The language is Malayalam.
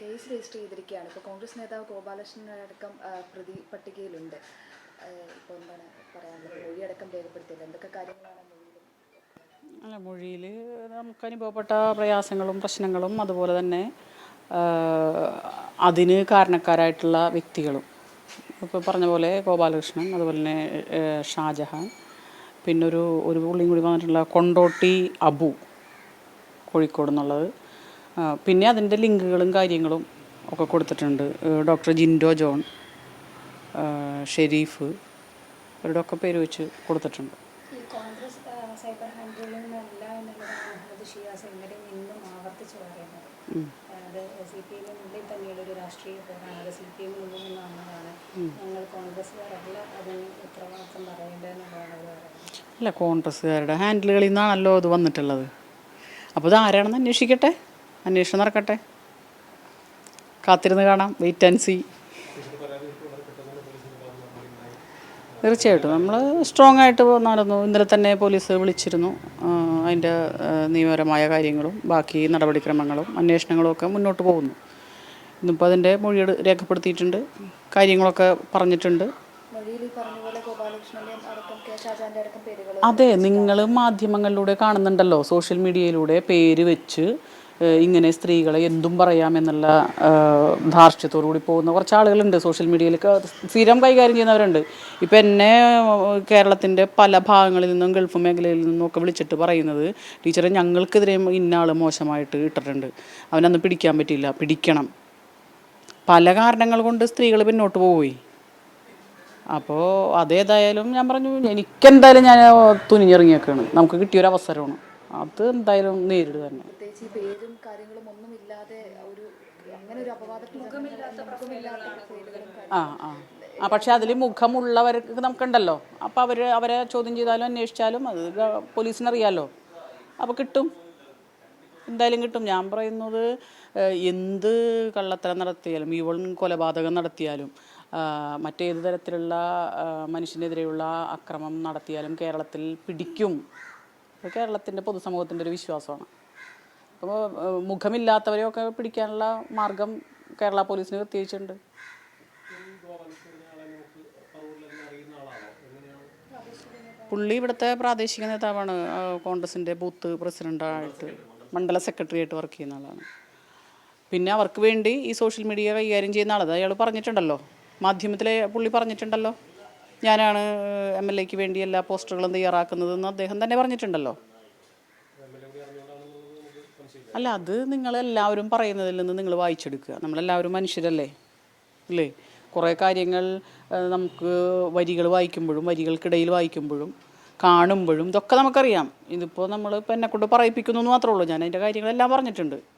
കേസ് രജിസ്റ്റർ ചെയ്തിരിക്കുകയാണ്. ഇപ്പോൾ കോൺഗ്രസ് നേതാവ് ഗോപാലകൃഷ്ണൻ അടക്കം പ്രതി പട്ടികയിലുണ്ട്. ഇപ്പോൾ എന്താണ് പറയാനുള്ളത്? മൊഴിയടക്കം രേഖപ്പെടുത്തിയത് എന്തൊക്കെ കാര്യങ്ങളാണ് അല്ല മൊഴിയിൽ നമുക്ക് അനുഭവപ്പെട്ട പ്രയാസങ്ങളും പ്രശ്നങ്ങളും അതുപോലെ തന്നെ അതിന് കാരണക്കാരായിട്ടുള്ള വ്യക്തികളും. ഇപ്പോൾ പറഞ്ഞ പോലെ ഗോപാലകൃഷ്ണൻ അതുപോലെ തന്നെ ഷാജഹാൻ പിന്നൊരു ഒരു പുള്ളിയും കൂടി വന്നിട്ടുള്ള കൊണ്ടോട്ടി അബു കോഴിക്കോട് എന്നുള്ളത്. പിന്നെ അതിന്റെ ലിങ്കുകളും കാര്യങ്ങളും ഒക്കെ കൊടുത്തിട്ടുണ്ട്. ഡോക്ടർ ജിൻഡോ ജോൺ ഷെരീഫ് ഇവരുടെ ഒക്കെ പേര് വെച്ച് കൊടുത്തിട്ടുണ്ട്. നിന്നും ആവർത്തിച്ച് അത് സി പി എമ്മിനുള്ളിൽ തന്നെയുള്ള ഒരു രാഷ്ട്രീയ പോരാണ്. അത് സി പി എമ്മിനുള്ളിൽ നിന്ന് വന്നതാണ് ഞങ്ങൾ കോൺഗ്രസ്സുകാരല്ല അതിന് ഉത്തരവാദിത്വം പറയേണ്ടതെന്നുള്ളതാണ് അവർ പറയുന്നത്. അല്ല കോൺഗ്രസ്സുകാരുടെ ഹാൻഡിലുകളിൽ നിന്നാണല്ലോ അത് വന്നിട്ടുള്ളത്. അപ്പോൾ ഇത് ആരാണെന്ന് അന്വേഷിക്കട്ടെ? അന്വേഷണം നടക്കട്ടെ. കാത്തിരുന്ന് കാണാം. വെയിറ്റ് ആൻഡ് സി തീർച്ചയായിട്ടും. നമ്മൾ സ്ട്രോങ് ആയിട്ട് നടന്നു ഇന്നലെ തന്നെ പോലീസ് വിളിച്ചിരുന്നു. അതിന്റെ നിയമപരമായ കാര്യങ്ങളും ബാക്കി നടപടിക്രമങ്ങളും അന്വേഷണങ്ങളും ഒക്കെ മുന്നോട്ട് പോകുന്നു. ഇന്നിപ്പോൾ അതിന്റെ മൊഴി രേഖപ്പെടുത്തിയിട്ടുണ്ട്. കാര്യങ്ങളൊക്കെ പറഞ്ഞിട്ടുണ്ട്. അതെ നിങ്ങൾ മാധ്യമങ്ങളിലൂടെ കാണുന്നുണ്ടല്ലോ. സോഷ്യൽ മീഡിയയിലൂടെ പേര് വെച്ച് ഇങ്ങനെ സ്ത്രീകളെ എന്തും പറയാമെന്നുള്ള ധാർഷ്ട്യത്തോടു കൂടി പോകുന്ന കുറച്ച് ആളുകളുണ്ട് സോഷ്യൽ മീഡിയയിലൊക്കെ. സ്ഥിരം കൈകാര്യം ചെയ്യുന്നവരുണ്ട്. ഇപ്പം എന്നെ കേരളത്തിന്റെ പല ഭാഗങ്ങളിൽ നിന്നും ഗൾഫ് മേഖലയിൽ നിന്നും ഒക്കെ വിളിച്ചിട്ട് പറയുന്നത് ടീച്ചറെ ഞങ്ങൾക്കെതിരെ ഇന്ന ആൾ മോശമായിട്ട് ഇട്ടിട്ടുണ്ട്. അവനന്ന് പിടിക്കാൻ പറ്റില്ല പിടിക്കണം. പല കാരണങ്ങൾ കൊണ്ട് സ്ത്രീകൾ പിന്നോട്ട് പോയി അപ്പോൾ അതേതായാലും ഞാൻ പറഞ്ഞു എനിക്കെന്തായാലും ഞാൻ തുനിഞ്ഞിറങ്ങിയൊക്കെയാണ് നമുക്ക് കിട്ടിയൊരു അവസരമാണ് അത് എന്തായാലും നേരിടുക തന്നെ. പ്രത്യേകിച്ച് പേരും കാര്യങ്ങളും ഒന്നും ഇല്ലാതെ ഒരു അങ്ങനെ ഒരു അപവാദ മുഖമില്ലാത്ത പേരുകളും ആ ആ. ആ പക്ഷെ അതിൽ മുഖമുള്ളവർക്ക് നമുക്കുണ്ടല്ലോ. അപ്പോൾ അവർ അവരെ ചോദ്യം ചെയ്താലും അന്വേഷിച്ചാലും അത് പോലീസിനറിയാലോ. അപ്പോൾ കിട്ടും. എന്തായാലും കിട്ടും. ഞാൻ പറയുന്നത് എന്ത് കള്ളത്തരം നടത്തിയാലും ഈവൺ കൊലപാതകം നടത്തിയാലും മറ്റേത് തരത്തിലുള്ള മനുഷ്യനെതിരെയുള്ള അക്രമം നടത്തിയാലും കേരളത്തിൽ പിടിക്കും. അത് കേരളത്തിന്റെ പൊതുസമൂഹത്തിന്റെ ഒരു വിശ്വാസമാണ്. അപ്പോൾ മുഖമില്ലാത്തവരെയൊക്കെ പിടിക്കാനുള്ള മാർഗം കേരള പോലീസിന് പ്രത്യേകിച്ചുണ്ട്. പുള്ളി ഇവിടുത്തെ പ്രാദേശിക നേതാവാണ്. കോൺഗ്രസിന്റെ ബൂത്ത് പ്രസിഡന്റായിട്ട് മണ്ഡല സെക്രട്ടറി ആയിട്ട് വർക്ക് ചെയ്യുന്ന ആളാണ്. പിന്നെ അവർക്ക് വേണ്ടി ഈ സോഷ്യൽ മീഡിയ കൈകാര്യം ചെയ്യുന്ന ആളത് അയാൾ പറഞ്ഞിട്ടുണ്ടല്ലോ. മാധ്യമത്തിലെ പുള്ളി പറഞ്ഞിട്ടുണ്ടല്ലോ. ഞാനാണ് എം എൽ എക്ക് വേണ്ടി എല്ലാ പോസ്റ്ററുകളും തയ്യാറാക്കുന്നതെന്ന് അദ്ദേഹം തന്നെ പറഞ്ഞിട്ടുണ്ടല്ലോ. അല്ല അത് നിങ്ങൾ എല്ലാവരും പറയുന്നതിൽ നിന്ന് നിങ്ങൾ വായിച്ചെടുക്കുക. നമ്മളെല്ലാവരും മനുഷ്യരല്ലേ? അല്ലേ? കുറേ കാര്യങ്ങൾ നമുക്ക് വരികൾ വായിക്കുമ്പോഴും വരികൾക്കിടയിൽ വായിക്കുമ്പോഴും കാണുമ്പോഴും ഇതൊക്കെ നമുക്കറിയാം. ഇതിപ്പോൾ നമ്മൾ ഇപ്പോൾ എന്നെക്കൊണ്ട് പറയിപ്പിക്കുന്നു എന്ന് മാത്രമേ ഉള്ളൂ. ഞാൻ അതിന്റെ കാര്യങ്ങളെല്ലാം പറഞ്ഞിട്ടുണ്ട്.